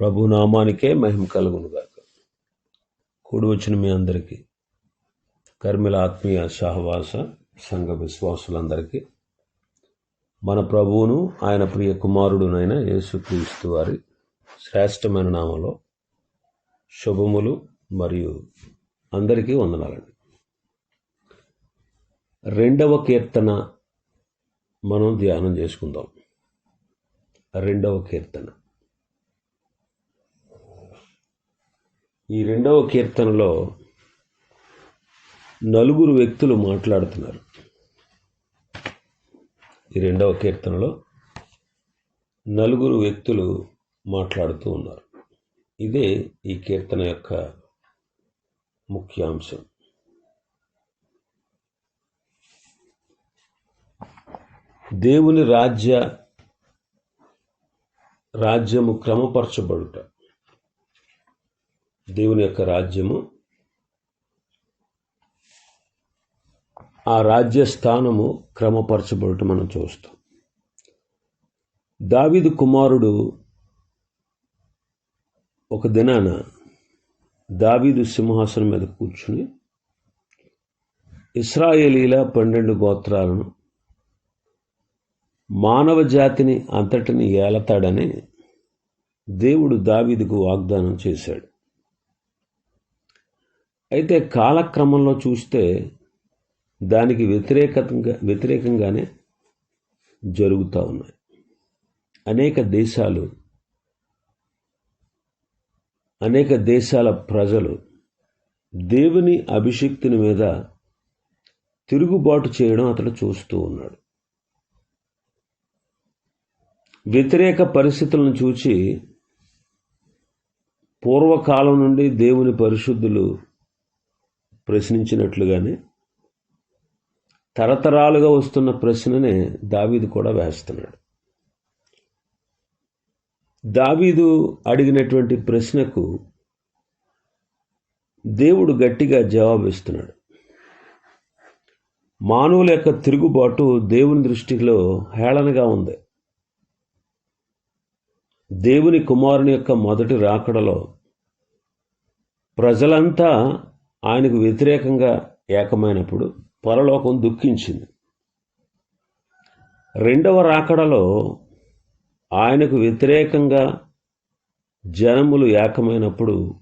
ప్రభు నామానికే మహిమ కలుగునుగాక కూడి వచ్చిన మీ అందరికీ కర్మిల ఆత్మీయ సహవాస సంఘ విశ్వాసులందరికీ మన ప్రభువును ఆయన ప్రియ కుమారుడునైన యేసుక్రీస్తు వారి శ్రేష్టమైన నామలో శుభములు మరియు అందరికీ వందనాలండి. రెండవ కీర్తన మనం ధ్యానం చేసుకుందాం. రెండవ కీర్తన. ఈ రెండవ కీర్తనలో నలుగురు వ్యక్తులు మాట్లాడుతున్నారు. ఈ రెండవ కీర్తనలో నలుగురు వ్యక్తులు మాట్లాడుతూ ఉన్నారు. ఇదే ఈ కీర్తన యొక్క ముఖ్యాంశం. దేవుని రాజ్య రాజ్యము క్రమపరచబడుట. దేవుని యొక్క రాజ్యము. ఆ రాజ్య స్థానము క్రమపరచబడటం మనం చూస్తాం. దావిదు కుమారుడు ఒక దినాన దావీదు సింహాసనం మీద కూర్చుని ఇస్రాయేలీల పన్నెండు గోత్రాలను మానవ జాతిని అంతటిని ఏలతాడని దేవుడు దావీదుకు వాగ్దానం చేశాడు. అయితే కాలక్రమంలో చూస్తే దానికి వ్యతిరేకంగా వ్యతిరేకంగానే జరుగుతూ ఉన్నాయి. అనేక దేశాలు అనేక దేశాల ప్రజలు దేవుని అభిషక్తిని మీద తిరుగుబాటు చేయడం అతడు చూస్తూ ఉన్నాడు. వ్యతిరేక పరిస్థితులను చూచి పూర్వకాలం నుండి దేవుని పరిశుద్ధులు ప్రశ్నించినట్లుగానే తరతరాలుగా వస్తున్న ప్రశ్ననే దావీదు కూడా వేస్తున్నాడు. దావీదు అడిగినటువంటి ప్రశ్నకు దేవుడు గట్టిగా జవాబిస్తున్నాడు. మానవుల యొక్క తిరుగుబాటు దేవుని దృష్టిలో హేళనగా ఉంది. దేవుని కుమారుని యొక్క మొదటి రాకడలో ప్రజలంతా ఆయనకు వ్యతిరేకంగా ఏకమైనప్పుడు పరలోకం దుఃఖించింది. రెండవ రాకడలో ఆయనకు వ్యతిరేకంగా జనములు ఏకమైనప్పుడు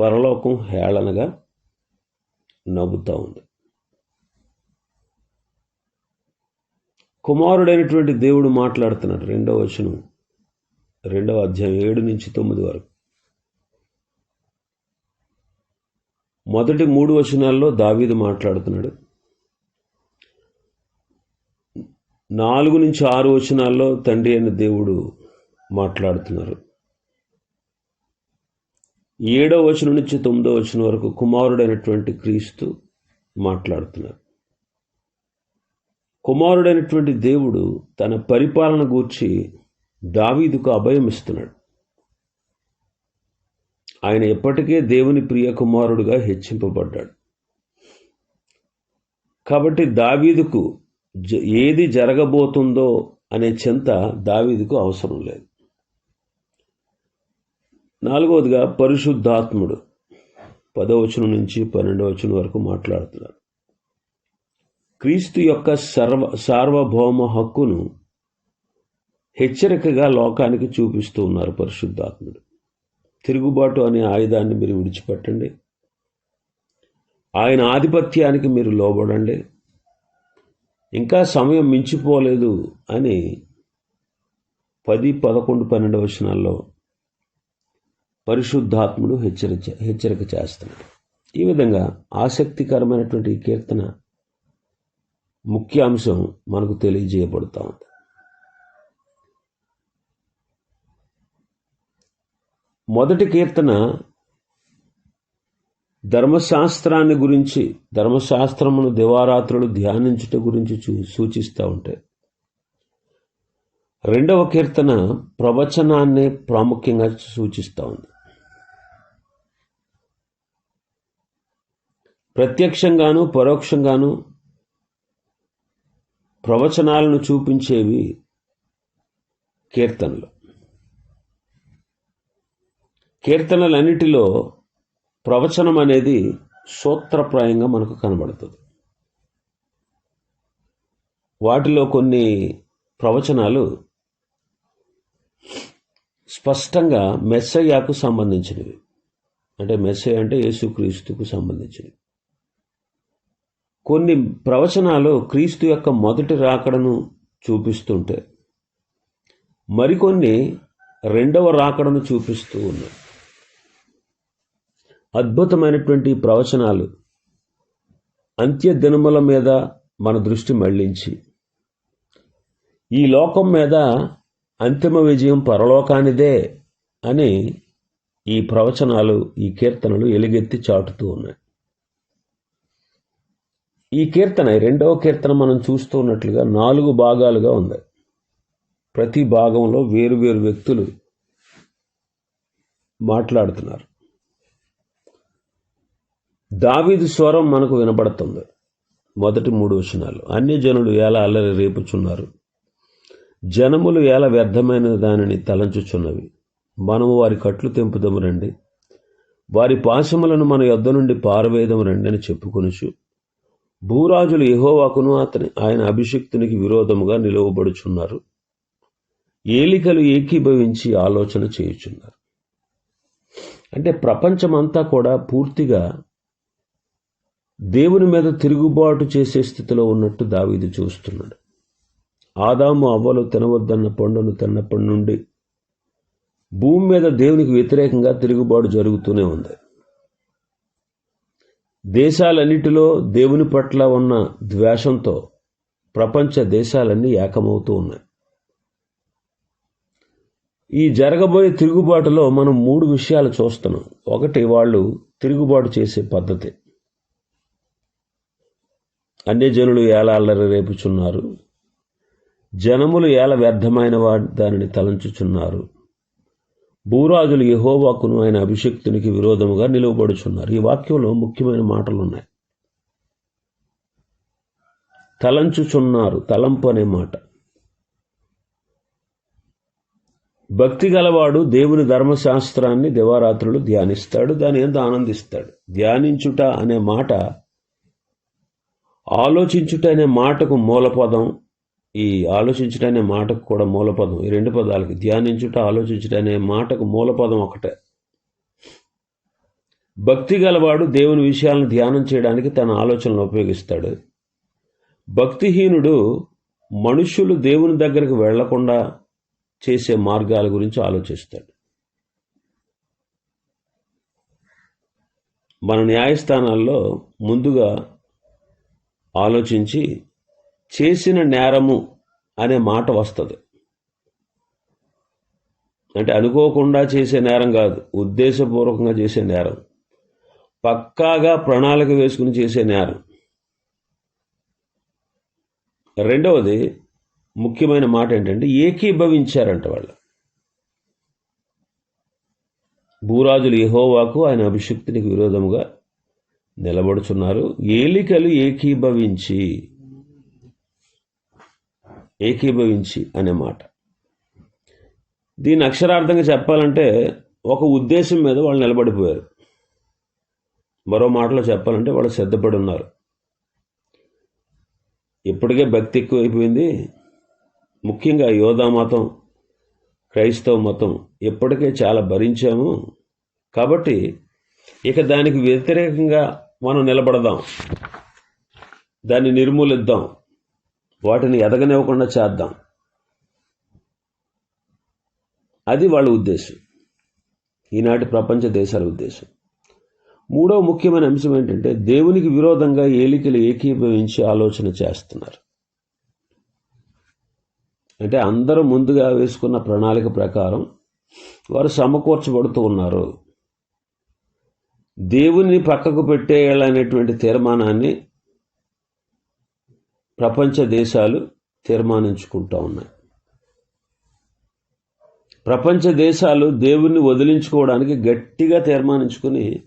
పరలోకం హేళనగా నవ్వుతూ ఉంది. కుమారుడైనటువంటి దేవుడు మాట్లాడుతున్నాడు రెండవ వచనం రెండవ అధ్యాయం ఏడు నుంచి తొమ్మిది వరకు. మొదటి మూడు వచనాల్లో దావీదు మాట్లాడుతున్నాడు. నాలుగు నుంచి ఆరు వచనాల్లో తండ్రి అయిన దేవుడు మాట్లాడుతున్నారు. ఏడవ వచనం నుంచి తొమ్మిదో వచనం వరకు కుమారుడైనటువంటి క్రీస్తు మాట్లాడుతున్నారు. కుమారుడైనటువంటి దేవుడు తన పరిపాలన గూర్చి దావీదుకు అభయం ఇస్తున్నాడు ఆయన ఎప్పటికే దేవుని ప్రియ కుమారుడుగా హెచ్చింపబడ్డాడు. కాబట్టి దావీదుకు ఏది జరగబోతుందో అనే చింత దావీదుకు అవసరం లేదు. నాలుగవదిగా పరిశుద్ధాత్ముడు పదవచనం నుంచి పన్నెండవచనం వరకు మాట్లాడుతున్నారు క్రీస్తు యొక్క సర్వ సార్వభౌమ హక్కును హెచ్చరికగా లోకానికి చూపిస్తూ ఉన్నారు పరిశుద్ధాత్ముడు. తిరుగుబాటు అనే ఆయుధాన్ని మీరు విడిచిపెట్టండి. ఆయన ఆధిపత్యానికి మీరు లోబడండి. ఇంకా సమయం మించిపోలేదు అని పది పదకొండు పన్నెండు వచనాల్లో పరిశుద్ధాత్ముడు హెచ్చరిక హెచ్చరిక చేస్తున్నాడు. ఈ విధంగా ఆసక్తికరమైనటువంటి కీర్తన ముఖ్య అంశం మనకు తెలియజేయబడుతూ ఉంది. మొదటి కీర్తన ధర్మశాస్త్రాన్ని గురించి ధర్మశాస్త్రమును దివారాత్రులు ధ్యానించుట గురించి చూ సూచిస్తూ ఉంటే. రెండవ కీర్తన ప్రవచనాన్ని ప్రాముఖ్యంగా సూచిస్తూ ఉంది. ప్రత్యక్షంగాను పరోక్షంగాను ప్రవచనాలను చూపించేవి కీర్తనలు. కీర్తనలన్నిటిలో ప్రవచనం అనేది సూత్రప్రాయంగా మనకు కనబడుతుంది. వాటిలో కొన్ని ప్రవచనాలు స్పష్టంగా మెస్సయ్యాకు సంబంధించినవి. అంటే మెస్సయ్య అంటే యేసుక్రీస్తుకు సంబంధించినవి. కొన్ని ప్రవచనాలు క్రీస్తు యొక్క మొదటి రాకడను చూపిస్తుంటే మరికొన్ని రెండవ రాకడను చూపిస్తూ ఉన్నాయి. అద్భుతమైనటువంటి ప్రవచనాలు అంత్య దినముల మీద మన దృష్టి మళ్ళించి. ఈ లోకం మీద అంతిమ విజయం పరలోకానిదే అని ఈ ప్రవచనాలు ఈ కీర్తనలు ఎలుగెత్తి చాటుతూ ఉన్నాయి. ఈ కీర్తన రెండవ కీర్తన మనం చూస్తూ ఉన్నట్లుగా నాలుగు భాగాలుగా ఉంది. ప్రతి భాగంలో వేరు వేరు వ్యక్తులు మాట్లాడుతున్నారు. దావీదు స్వరం మనకు వినబడుతుంది. మొదటి మూడు వచనాలు. అన్ని జనులు ఎలా అల్లరి రేపుచున్నారు? జనములు ఎలా వ్యర్థమైన దానిని తలంచుచున్నవి? మనము వారి కట్లు తెంపుదము రండి. వారి పాశములను మన యొద్ద నుండి పారవేయదము రండి అని చెప్పుకొనుచు. భూరాజులు యహోవాకును అతని ఆయన అభిషిక్తునికి విరోధముగా నిలువబడుచున్నారు. ఏలికలు ఏకీభవించి ఆలోచన చేయుచున్నారు. అంటే ప్రపంచమంతా కూడా పూర్తిగా దేవుని మీద తిరుగుబాటు చేసే స్థితిలో ఉన్నట్టు దావీదు చూస్తున్నాడు. ఆదాము అవ్వలు తినవద్దన్న పండును తిన్నప్పటి నుండి భూమి మీద దేవునికి వ్యతిరేకంగా తిరుగుబాటు జరుగుతూనే ఉంది. దేశాలన్నిటిలో దేవుని పట్ల ఉన్న ద్వేషంతో ప్రపంచ దేశాలన్నీ ఏకమవుతూ ఉన్నాయి. ఈ జరగబోయే తిరుగుబాటులో మనం మూడు విషయాలు చూస్తున్నాం. ఒకటి వాళ్ళు తిరుగుబాటు చేసే పద్ధతి. అన్ని జనులు ఏల అల్లరి రేపుచున్నారు. జనములు ఏల వ్యర్థమైన వాడు దానిని తలంచుచున్నారు. భూరాజులు యహోవాకును ఆయన అభిషక్తునికి విరోధముగా నిలువబడుచున్నారు. ఈ వాక్యంలో ముఖ్యమైన మాటలు ఉన్నాయి తలంచుచున్నారు తలంపు అనే మాట. భక్తి గలవాడు దేవుని ధర్మశాస్త్రాన్ని దివారాత్రులు ధ్యానిస్తాడు దాని ఎంత ఆనందిస్తాడు. ధ్యానించుట అనే మాట ఆలోచించుట అనే మాటకు మూలపదం ఈ ఆలోచించుట అనే మాటకు కూడా మూలపదం. ఈ రెండు పదాలకి ధ్యానించుట ఆలోచించుట అనే మాటకు మూలపదం ఒకటే. భక్తి గలవాడు దేవుని విషయాలను ధ్యానం చేయడానికి తన ఆలోచనలు ఉపయోగిస్తాడు. భక్తిహీనుడు మనుష్యులు దేవుని దగ్గరకు వెళ్ళకుండా చేసే మార్గాల గురించి ఆలోచిస్తాడు. మన న్యాయస్థానాల్లో ముందుగా ఆలోచించి చేసిన నేరము అనే మాట వస్తుంది. అంటే అనుకోకుండా చేసే నేరం కాదు ఉద్దేశపూర్వకంగా చేసే నేరం. పక్కాగా ప్రణాళిక వేసుకుని చేసే నేరం. రెండవది ముఖ్యమైన మాట ఏంటంటే ఏకీభవించారంట వాళ్ళు. భూరాజులు యహోవాకు ఆయన అభిషక్తినికి విరోధముగా నిలబడుచున్నారు. ఏలికలు ఏకీభవించి ఏకీభవించి అనే మాట. దీని అక్షరార్థంగా చెప్పాలంటే ఒక ఉద్దేశం మీద వాళ్ళు నిలబడిపోయారు. మరో మాటలో చెప్పాలంటే వాళ్ళు సిద్ధపడి ఉన్నారు ఇప్పటికే భక్తి ఎక్కువైపోయింది. ముఖ్యంగా యోధా మతం క్రైస్తవ మతం ఇప్పటికే చాలా భరించాము. కాబట్టి ఇక దానికి వ్యతిరేకంగా మనం నిలబడదాం. దాన్ని నిర్మూలిద్దాం. వాటిని ఎదగనివ్వకుండా చేద్దాం. అది వాళ్ళ ఉద్దేశం. ఈనాటి ప్రపంచ దేశాల ఉద్దేశం. మూడవ ముఖ్యమైన అంశం ఏంటంటే దేవునికి విరోధంగా ఏలికలు ఏకీభవించి ఆలోచన చేస్తున్నారు. అంటే అందరూ ముందుగా వేసుకున్న ప్రణాళిక ప్రకారం వారు సమకూర్చబడుతూ ఉన్నారు. దేవుని పక్కకు పెట్టేయాలనేటువంటి తీర్మానాన్ని ప్రపంచ దేశాలు తీర్మానించుకుంటూ ఉన్నాయి. ప్రపంచ దేశాలు దేవుణ్ణి వదిలించుకోవడానికి గట్టిగా తీర్మానించుకుని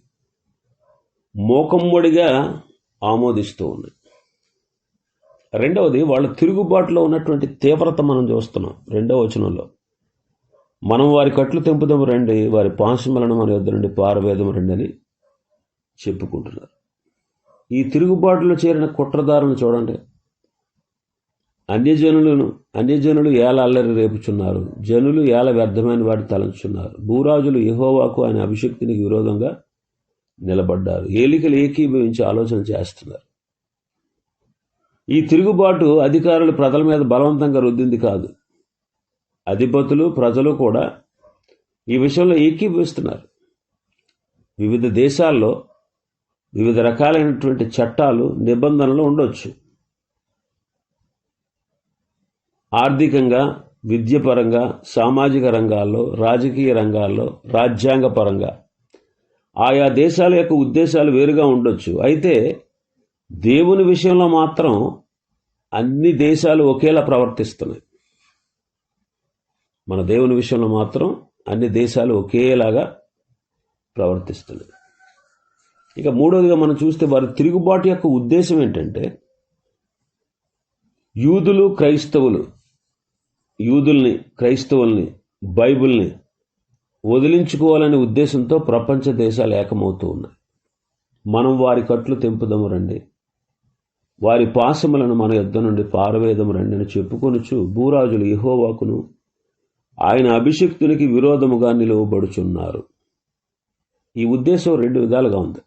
మోకమ్మడిగా ఆమోదిస్తూ ఉన్నాయి. రెండవది వాళ్ళ తిరుగుబాటులో ఉన్నటువంటి తీవ్రత మనం చూస్తున్నాం రెండవ వచనంలో. మనం వారి కట్లు తెంపుదాము రండి వారి పాశములను మన యొద్ద నుండి పారవేదము రండి అని చెప్పుకుంటున్నారు. ఈ తిరుగుబాటులో చేరిన కుట్రదారులను చూడండి. అన్యజనులను అన్యజనులు ఏల అల్లరి రేపుచున్నారు. జనులు ఏల వ్యర్థమైన వాటి తలంచున్నారు భూరాజులు ఇహోవాకు ఆయన అభిషక్తినికి విరోధంగా నిలబడ్డారు. ఏలికలు ఏకీభవించి ఆలోచన చేస్తున్నారు. ఈ తిరుగుబాటు అధికారులు ప్రజల మీద బలవంతంగా రుద్దింది కాదు. అధిపతులు ప్రజలు కూడా ఈ విషయంలో ఏకీభవిస్తున్నారు. వివిధ దేశాల్లో వివిధ రకాలైనటువంటి చట్టాలు నిబంధనలు ఉండొచ్చు. ఆర్థికంగా విద్యపరంగా సామాజిక రంగాల్లో రాజకీయ రంగాల్లో రాజ్యాంగ పరంగా ఆయా దేశాల యొక్క ఉద్దేశాలు వేరుగా ఉండొచ్చు. అయితే దేవుని విషయంలో మాత్రం అన్ని దేశాలు ఒకేలా ప్రవర్తిస్తున్నాయి. మన దేవుని విషయంలో మాత్రం అన్ని దేశాలు ఒకేలాగా ప్రవర్తిస్తున్నాయి. ఇక మూడవదిగా మనం చూస్తే వారి తిరుగుబాటు యొక్క ఉద్దేశం ఏంటంటే యూదులు క్రైస్తవులు యూదుల్ని క్రైస్తవుల్ని బైబిల్ని వదిలించుకోవాలనే ఉద్దేశంతో ప్రపంచ దేశాలు ఏకమవుతూ ఉన్నాయి. మనం వారి కట్లు తెంపుదము రండి. వారి పాశములను మన యుద్ధ నుండి పారవేదము రండి అని చెప్పుకొనుచు భూరాజులు ఇహోవాకును ఆయన అభిషక్తునికి విరోధముగా నిలువబడుచున్నారు. ఈ ఉద్దేశం రెండు విధాలుగా ఉంది.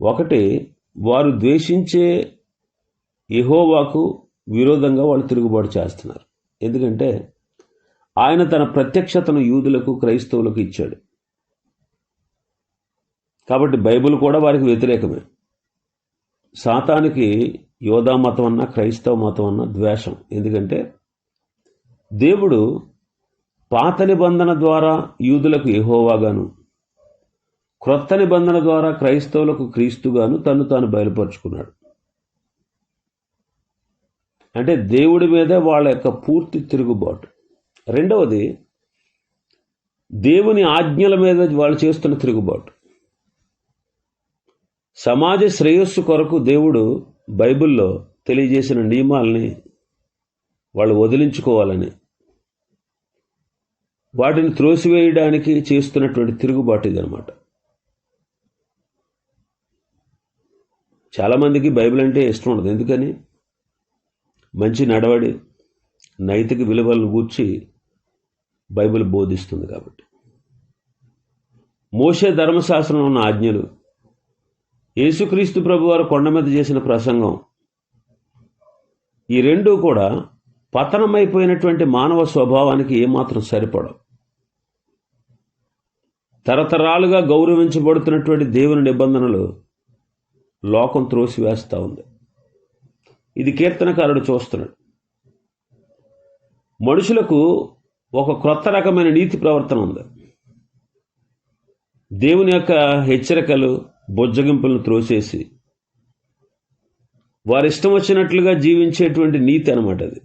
ఒకటి వారు ద్వేషించే యహోవాకు విరోధంగా వాళ్ళు తిరుగుబాటు చేస్తున్నారు. ఎందుకంటే ఆయన తన ప్రత్యక్షతను యూదులకు క్రైస్తవులకు ఇచ్చాడు. కాబట్టి బైబిల్ కూడా వారికి వ్యతిరేకమే. సాతానికి యోధా మతం అన్న క్రైస్తవ మతం అన్న ద్వేషం. ఎందుకంటే దేవుడు పాత నిబంధన ద్వారా యూదులకు ఎహోవాగాను క్రొత్త నిబంధన ద్వారా క్రైస్తవులకు క్రీస్తుగాను తను తాను బయలుపరుచుకున్నాడు. అంటే దేవుడి మీద వాళ్ళ యొక్క పూర్తి తిరుగుబాటు. రెండవది దేవుని ఆజ్ఞల మీద వాళ్ళు చేస్తున్న తిరుగుబాటు. సమాజ శ్రేయస్సు కొరకు దేవుడు బైబిల్లో తెలియజేసిన నియమాల్ని వాళ్ళు వదిలించుకోవాలని వాటిని త్రోసివేయడానికి చేస్తున్నటువంటి తిరుగుబాటు ఇదనమాట చాలామందికి బైబిల్ అంటే ఇష్టం ఉండదు. ఎందుకని? మంచి నడవడి నైతిక విలువలను గూర్చి బైబిల్ బోధిస్తుంది కాబట్టి. మోసే ధర్మశాస్త్రంలో ఉన్న ఆజ్ఞలు యేసుక్రీస్తు ప్రభువారు కొండ మీద చేసిన ప్రసంగం ఈ రెండూ కూడా పతనమైపోయినటువంటి మానవ స్వభావానికి ఏమాత్రం సరిపడవు. తరతరాలుగా గౌరవించబడుతున్నటువంటి దేవుని నిబంధనలు లోకం త్రోసివేస్తూ ఉంది. ఇది కీర్తనకారుడు చూస్తున్నాడు. మనుషులకు ఒక క్రొత్త రకమైన నీతి ప్రవర్తన ఉంది. దేవుని యొక్క హెచ్చరికలు బొజ్జగింపులను త్రోసేసి వారి ఇష్టం వచ్చినట్లుగా జీవించేటువంటి నీతి అనమాట అది.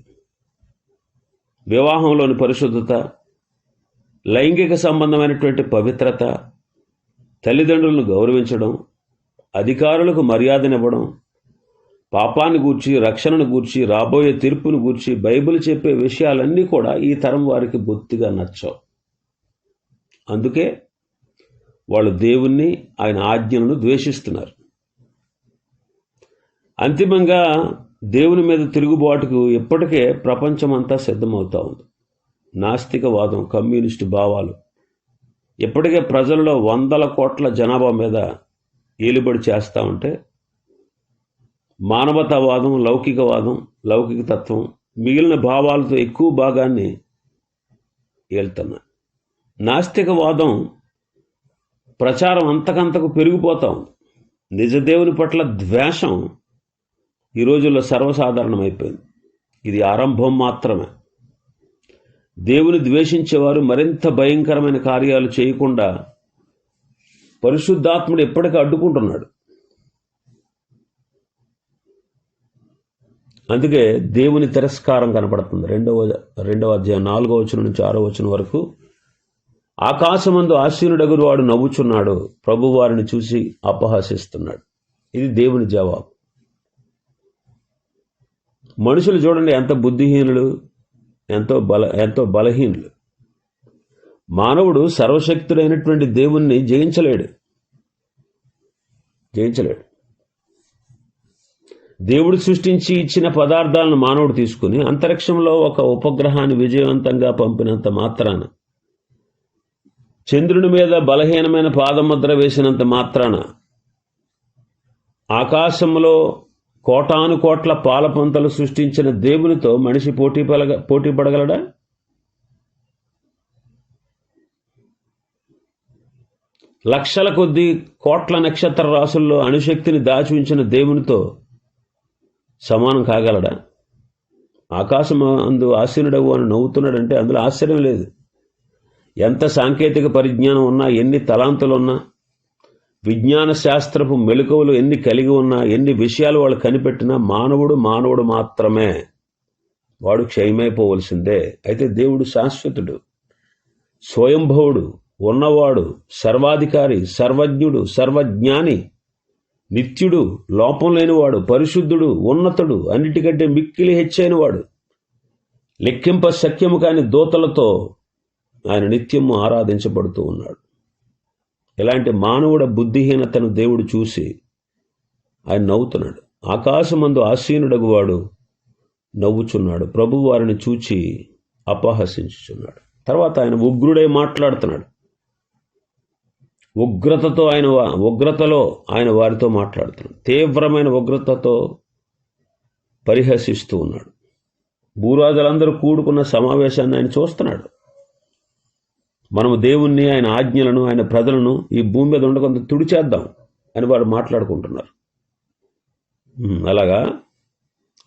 వివాహంలోని పరిశుద్ధత లైంగిక సంబంధమైనటువంటి పవిత్రత తల్లిదండ్రులను గౌరవించడం అధికారులకు మర్యాదనివ్వడం పాపాన్ని గూర్చి రక్షణను గూర్చి రాబోయే తీర్పును గూర్చి బైబిల్ చెప్పే విషయాలన్నీ కూడా ఈ తరం వారికి బొత్తిగా నచ్చవు. అందుకే వాళ్ళు దేవుణ్ణి ఆయన ఆజ్ఞలను ద్వేషిస్తున్నారు. అంతిమంగా దేవుని మీద తిరుగుబాటుకు ఇప్పటికే ప్రపంచమంతా సిద్ధమవుతా ఉంది. నాస్తికవాదం కమ్యూనిస్టు భావాలు. ఇప్పటికే ప్రజల్లో వందల కోట్ల జనాభా మీద ఏలుబడి చేస్తూ ఉంటే మానవతావాదం లౌకికవాదం లౌకిక తత్వం మిగిలిన భావాలతో ఎక్కువ భాగాన్ని ఏళ్తున్నా నాస్తికవాదం ప్రచారం అంతకంతకు పెరిగిపోతాం ఉంది. నిజదేవుని పట్ల ద్వేషం ఈ రోజుల్లో సర్వసాధారణమైపోయింది. ఇది ఆరంభం మాత్రమే. దేవుని ద్వేషించేవారు మరింత భయంకరమైన కార్యాలు చేయకుండా పరిశుద్ధాత్ముడు ఎప్పటికీ అడ్డుకుంటున్నాడు. అందుకే దేవుని తిరస్కారం కనపడుతుంది. రెండవ రెండవ అధ్యాయం నాలుగవ వచనం నుంచి ఆరో వచనం వరకు ఆకాశమందు ఆశీనుడగురు వాడు నవ్వుచున్నాడు. ప్రభు వారిని చూసి అపహాసిస్తున్నాడు. ఇది దేవుని జవాబు. మనుషులు చూడండి ఎంత బుద్ధిహీనులు ఎంతో బల ఎంతో బలహీనులు. మానవుడు సర్వశక్తుడైనటువంటి దేవుణ్ణి జయించలేడు. జయించలేడు. దేవుడు సృష్టించి ఇచ్చిన పదార్థాలను మానవుడు తీసుకుని అంతరిక్షంలో ఒక ఉపగ్రహాన్ని విజయవంతంగా పంపినంత మాత్రాన చంద్రుని మీద బలహీనమైన పాదముద్ర వేసినంత మాత్రాన ఆకాశంలో కోటాను కోట్ల పాలపంతలు సృష్టించిన దేవునితో మనిషి పోటీ పలగ పోటీ పడగలడా? లక్షల కొద్ది కోట్ల నక్షత్ర రాసుల్లో అణుశక్తిని దాచి ఉంచిన దేవునితో సమానం కాగలడా? ఆకాశం అందు ఆశీనుడవు అని నవ్వుతున్నాడంటే అందులో ఆశ్చర్యం లేదు. ఎంత సాంకేతిక పరిజ్ఞానం ఉన్నా ఎన్ని తలాంతులు ఉన్నా విజ్ఞాన శాస్త్రపు మెలకువలు ఎన్ని కలిగి ఉన్నా ఎన్ని విషయాలు వాళ్ళు కనిపెట్టినా మానవుడు మానవుడు మాత్రమే. వాడు క్షయమైపోవలసిందే. అయితే దేవుడు శాశ్వతుడు స్వయంభవుడు. ఉన్నవాడు సర్వాధికారి సర్వజ్ఞుడు సర్వజ్ఞాని నిత్యుడు లోపం లేనివాడు పరిశుద్ధుడు ఉన్నతుడు అన్నిటికంటే మిక్కిలి హెచ్చైనవాడు లెక్కింప శక్యము కాని దూతలతో ఆయన నిత్యము ఆరాధించబడుతూ ఉన్నాడు. ఇలాంటి మానవుడ బుద్ధిహీనతను దేవుడు చూసి ఆయన నవ్వుతున్నాడు. ఆకాశమందు ఆసీనుడగువాడు నవ్వుచున్నాడు. ప్రభు వారిని చూచి అపహసించుచున్నాడు. తర్వాత ఆయన ఉగ్రుడై మాట్లాడుతున్నాడు. ఉగ్రతతో ఆయన ఉగ్రతలో ఆయన వారితో మాట్లాడుతున్నాడు. తీవ్రమైన ఉగ్రతతో పరిహసిస్తూ ఉన్నాడు. భూరాజులందరూ కూడుకున్న సమావేశాన్ని ఆయన చూస్తున్నాడు. మనము దేవుణ్ణి ఆయన ఆజ్ఞలను ఆయన ప్రజలను ఈ భూమి మీద ఉండకొంత తుడిచేద్దాం అని వారు మాట్లాడుకుంటున్నారు. అలాగా?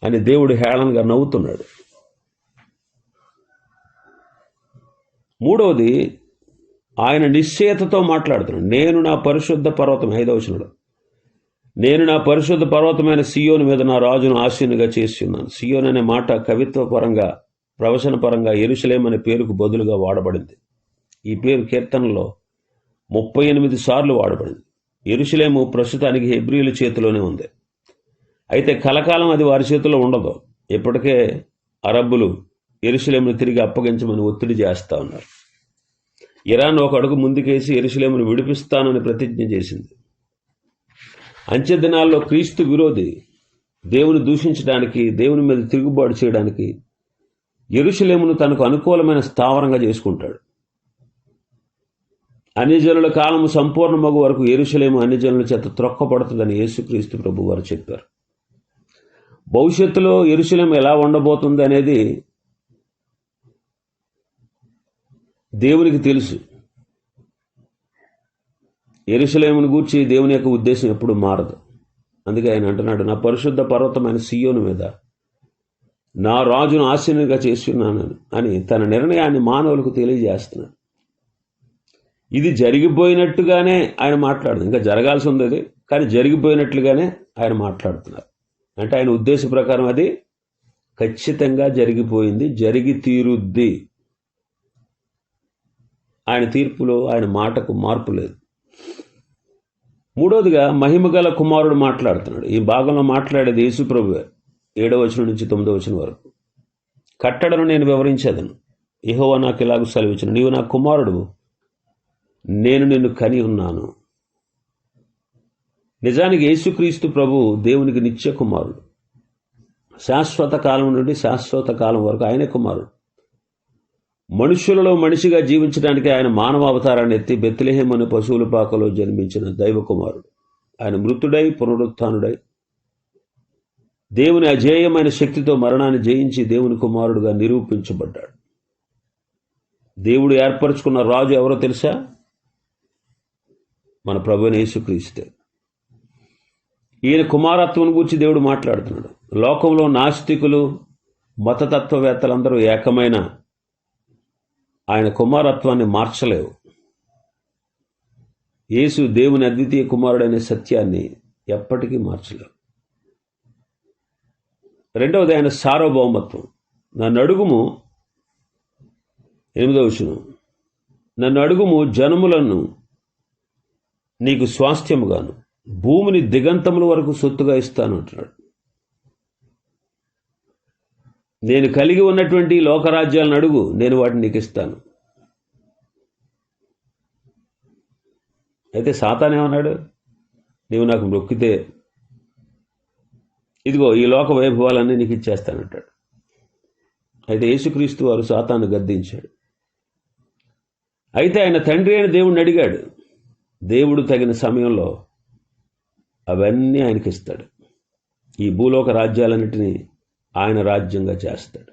అని దేవుడు హేళనగా నవ్వుతున్నాడు. మూడవది ఆయన నిశ్చయతతో మాట్లాడుతున్నాడు. నేను నా పరిశుద్ధ పర్వతం ఐదవచనుడు నేను నా పరిశుద్ధ పర్వతమైన సియోను మీద నా రాజును ఆశీనుగా చేసి ఉన్నాను. సియోన్ అనే మాట కవిత్వ పరంగా ప్రవచన పరంగా ఎరుసలేం అనే పేరుకు బదులుగా వాడబడింది. ఈ పేరు కీర్తనలో ముప్పై ఎనిమిది సార్లు వాడబడింది. ఎరుసలేము ప్రస్తుతానికి హెబ్రియుల చేతిలోనే ఉంది. అయితే కలకాలం అది వారి చేతిలో ఉండదు. ఇప్పటికే అరబ్బులు ఎరుసలేమును తిరిగి అప్పగించమని ఒత్తిడి చేస్తా ఉన్నారు. ఇరాన్ ఒక అడుగు ముందుకేసి ఎరుసలేమును విడిపిస్తానని ప్రతిజ్ఞ చేసింది. అంచె దినాల్లో క్రీస్తు విరోధి దేవుని దూషించడానికి దేవుని మీద తిరుగుబాటు చేయడానికి ఎరుసలేమును తనకు అనుకూలమైన స్థావరంగా చేసుకుంటాడు. అన్యజనుల కాలము సంపూర్ణ మగు వరకు ఎరుసలేము అన్యజనుల చేత త్రొక్కపడుతుందని యేసుక్రీస్తు ప్రభు వారు చెప్పారు. భవిష్యత్తులో ఎరుసలేం ఎలా ఉండబోతుంది అనేది దేవునికి తెలుసు. ఎరుసలేమును గూర్చి దేవుని యొక్క ఉద్దేశం ఎప్పుడు మారదు. అందుకే ఆయన అంటున్నాడు నా పరిశుద్ధ పర్వతమైన సియోను మీద. నా రాజును ఆశీనుగా చేస్తున్నాను అని తన నిర్ణయాన్ని మానవులకు తెలియజేస్తున్నాడు. ఇది జరిగిపోయినట్టుగానే ఆయన మాట్లాడదు ఇంకా జరగాల్సి ఉంది అది కానీ జరిగిపోయినట్లుగానే ఆయన మాట్లాడుతున్నారు. అంటే ఆయన ఉద్దేశ ప్రకారం అది ఖచ్చితంగా జరిగిపోయింది జరిగి తీరుద్ది. ఆయన తీర్పులో ఆయన మాటకు మార్పు లేదు. మూడవదిగా మహిమగల కుమారుడు మాట్లాడుతున్నాడు. ఈ భాగంలో మాట్లాడేది యేసుప్రభువే ఏడవ వచనం నుంచి తొమ్మిదవ వచనం వరకు. కట్టడను నేను వివరించేదను. ఇహోవా నాకు ఇలాగ సెలవిచ్చిన. నీవు నా కుమారుడు. నేను నిన్ను కని ఉన్నాను. నిజానికి యేసుక్రీస్తు ప్రభు దేవునికి నిత్య కుమారుడు. శాశ్వత కాలం నుండి శాశ్వత కాలం వరకు ఆయనే కుమారుడు. మనుష్యులలో మనిషిగా జీవించడానికి ఆయన మానవ అవతారాన్ని ఎత్తి బెత్లెహేం అనే పశువుల పాకలో జన్మించిన దైవకుమారుడు. ఆయన మృతుడై పునరుత్థానుడై దేవుని అజేయమైన శక్తితో మరణాన్ని జయించి దేవుని కుమారుడుగా నిరూపించబడ్డాడు. దేవుడు ఏర్పరచుకున్న రాజు ఎవరో తెలుసా? మన ప్రభుని యేసుక్రీస్తే. ఈయన కుమారత్వం గురించి దేవుడు మాట్లాడుతున్నాడు. లోకంలో నాస్తికులు మతతత్వవేత్తలందరూ ఏకమైన ఆయన కుమారత్వాన్ని మార్చలేవు. యేసు దేవుని అద్వితీయ కుమారుడనే సత్యాన్ని ఎప్పటికీ మార్చలేవు. రెండవది ఆయన సార్వభౌమత్వం. నన్ను అడుగుము ఎనిమిదవ విషయం నన్ను అడుగుము జనములను నీకు స్వాస్థ్యముగాను భూమిని దిగంతముల వరకు సొత్తుగా ఇస్తాను అంటున్నాడు. నేను కలిగి ఉన్నటువంటి లోకరాజ్యాలను అడుగు నేను వాటిని నీకు ఇస్తాను. అయితే సాతానేమన్నాడు నీవు నాకు మొక్కితే ఇదిగో ఈ లోక వైభవాలన్నీ నీకు ఇచ్చేస్తానంటాడు అయితే యేసుక్రీస్తు వారు సాతాను గద్దించాడు. అయితే ఆయన తండ్రి అయిన దేవుడిని అడిగాడు దేవుడు తగిన సమయంలో అవన్నీ ఆయనకి ఇస్తాడు ఈ భూలోక రాజ్యాలన్నిటినీ ఆయన రాజ్యంగా చేస్తాడు.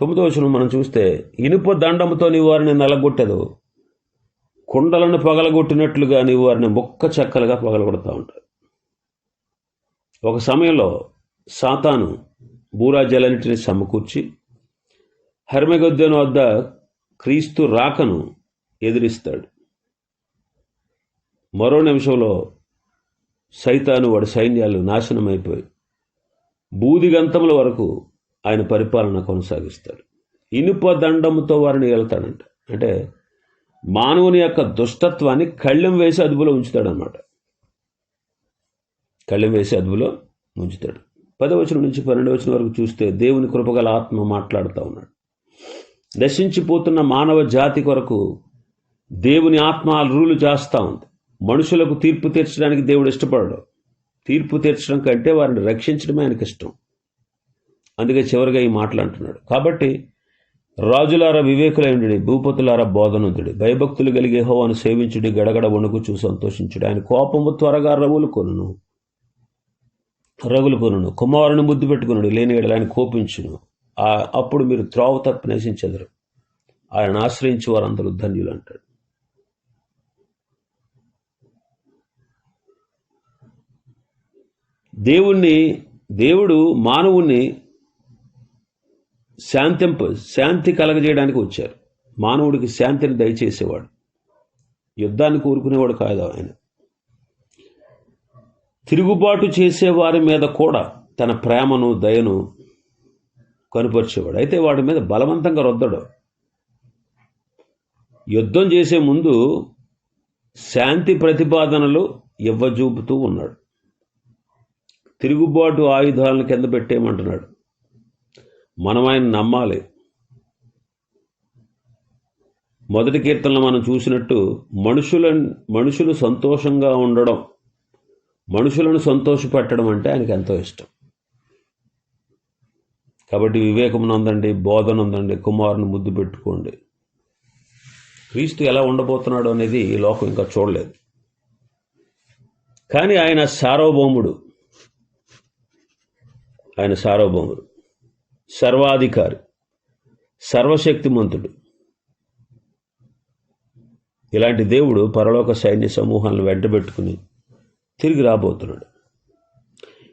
తొమ్మిదో వచనం మనం చూస్తే ఇనుప దండంతో నీ వారిని నలగొట్టదు కుండలను పగలగొట్టినట్లుగా నీ వారిని మొక్క చెక్కలుగా పగలగొడతా ఉంటారు ఒక సమయంలో సాతాను భూరాజ్యాలన్నింటిని సమకూర్చి హర్మగొద్దెను వద్ద క్రీస్తు రాకను ఎదిరిస్తాడు. మరో నిమిషంలో సైతాను వాడి సైన్యాలు నాశనమైపోయి బూదిగంతముల వరకు ఆయన పరిపాలన కొనసాగిస్తాడు. ఇనుప దండముతో వారిని వెళ్తాడంట అంటే మానవుని యొక్క దుష్టత్వాన్ని కళ్ళెం వేసి అదుపులో ఉంచుతాడనమాట కళ్ళెం వేసి అదుపులో ఉంచుతాడు. పదవచనం నుంచి పన్నెండు వచనం వరకు చూస్తే దేవుని కృపగల ఆత్మ మాట్లాడుతూ ఉన్నాడు. నశించిపోతున్న మానవ జాతి కొరకు దేవుని ఆత్మ రూలు చేస్తూ ఉంది. మనుషులకు తీర్పు తీర్చడానికి దేవుడు ఇష్టపడడు. తీర్పు తీర్చడం కంటే వారిని రక్షించడమే ఆయనకి ఇష్టం. అందుకే చివరిగా ఈ మాటలు అంటున్నాడు. కాబట్టి రాజులారా వివేకులైండి భూపతులారా బోధనందుడి భయభక్తులు కలిగే హోవాను సేవించుడి గడగడ వణుకు చూసి సంతోషించుడు. ఆయన కోపము త్వరగా రవులు కొనును. రగులు కొనును. కుమారుని ముద్దు పెట్టుకున్నాడు లేని ఆయన కోపించును. అప్పుడు మీరు త్రోవ తప్పి నశించెదరు. ఆయన ఆశ్రయించి వారందరూ ధన్యులు అంటాడు దేవుణ్ణి దేవుడు మానవుణ్ణి శాంతింప శాంతి కలగజేయడానికి వచ్చారు. మానవుడికి శాంతిని దయచేసేవాడు. యుద్ధాన్ని కోరుకునేవాడు కాదు ఆయన. తిరుగుబాటు చేసేవారి మీద కూడా తన ప్రేమను దయను కనుపరిచేవాడు. అయితే వాడి మీద బలవంతంగా రొద్దడు. యుద్ధం చేసే ముందు శాంతి ప్రతిపాదనలు ఇవ్వజూపుతూ ఉన్నాడు. తిరుగుబాటు ఆయుధాలను కింద పెట్టేయమంటున్నాడు. మనం ఆయన నమ్మాలి. మొదటి కీర్తనలో మనం చూసినట్టు మనుషుల మనుషులు సంతోషంగా ఉండడం మనుషులను సంతోషపెట్టడం అంటే ఆయనకి ఎంతో ఇష్టం. కాబట్టి వివేకం ఉందండి బోధన ఉందండి కుమారుని ముద్దు పెట్టుకోండి. క్రీస్తు ఎలా ఉండబోతున్నాడు అనేది ఈ లోకం ఇంకా చూడలేదు. కానీ ఆయన సార్వభౌముడు. ఆయన సార్వభౌముడు సర్వాధికారి సర్వశక్తిమంతుడు. ఇలాంటి దేవుడు పరలోక సైన్య సమూహాలను వెంటబెట్టుకుని తిరిగి రాబోతున్నాడు.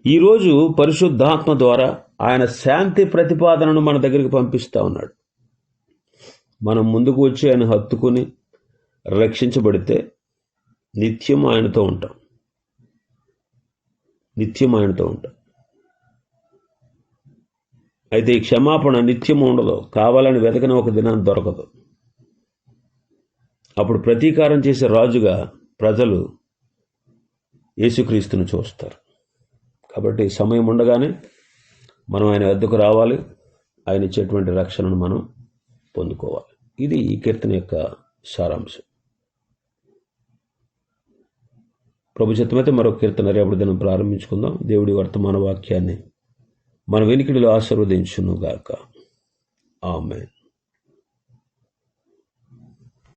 ఈరోజు పరిశుద్ధాత్మ ద్వారా ఆయన శాంతి ప్రతిపాదనను మన దగ్గరికి పంపిస్తూ ఉన్నాడు. మనం ముందుకు వచ్చి ఆయన హత్తుకుని రక్షించబడితే నిత్యం ఆయనతో ఉంటాం. నిత్యం ఆయనతో ఉంటాం. అయితే ఈ క్షమాపణ నిత్యం ఉండదు. కావాలని వెతకని ఒక దినాన్ని దొరకదు. అప్పుడు ప్రతీకారం చేసే రాజుగా ప్రజలు యేసుక్రీస్తును చూస్తారు. కాబట్టి సమయం ఉండగానే మనం ఆయన వద్దకు రావాలి. ఆయన ఇచ్చేటువంటి రక్షణను మనం పొందుకోవాలి. ఇది ఈ కీర్తన యొక్క సారాంశం. ప్రభు చిత్తమైతే మరో కీర్తన రేపటి దినం ప్రారంభించుకుందాం. దేవుడి వర్తమాన వాక్యాన్ని మన వెనికిడిలో ఆశీర్వదించునుగాక. ఆమెన్.